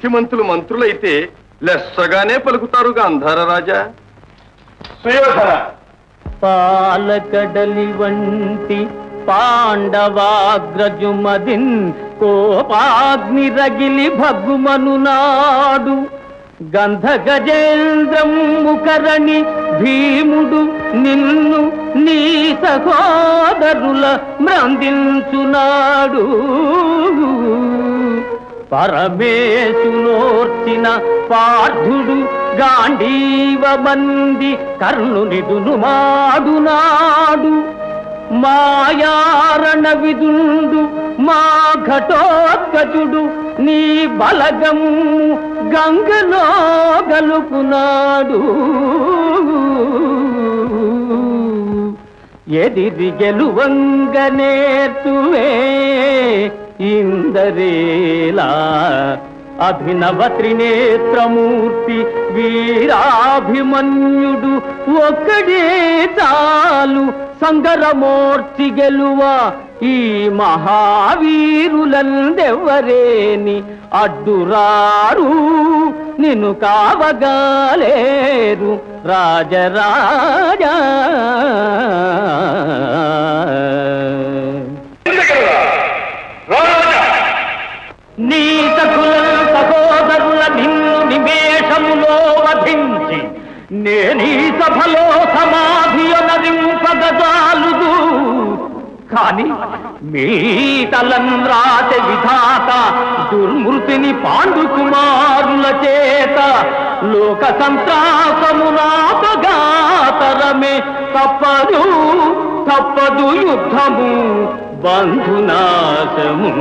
బుద్ధిమంతులు మంత్రులైతే లెస్సగానే పలుకుతారుగా అంధార రాజా. సుయోధన. పాలకడలి వంటి పాండవాగ్రజుమదిన్ కోపాగ్ని రగిలి భగ్గుమను నాడు గంధ గజేంద్రం ముకరణి భీముడు నిన్ను నీ సహోదరుల మ్రందించునాడు పరమేశునోర్చిన పార్థుడు గాంధీవంది కర్ణునిదును మాడునాడు. మాయారణ విదుండు మా ఘటోత్కచుడు నీ బలగము గంగలో గలుపునాడు. ఎదిరి గెలువంగ గెలువంగనేతువే ఇందరేలా అభినవ త్రినేత్రమూర్తి వీరాభిమన్యుడు ఒక్కడే చాలు సంగరమూర్తి గెలువ ఈ మహావీరులందెవ్వరేని అడ్డురారు నిన్ను కావగాలేరు రాజరాజా నీ సకుల సహోదరుల నిన్ను నిమేషములో వధించి నేనీ సభలో సమాధి నరింపగజాలుదు కాని మీ తలంద్రాత విధాత దుర్మృతిని పాండు కుమారుల చేత లోక సంత్రాసమునాపగాతరమే తప్పదు తప్పదు యుద్ధము బంధునాశము.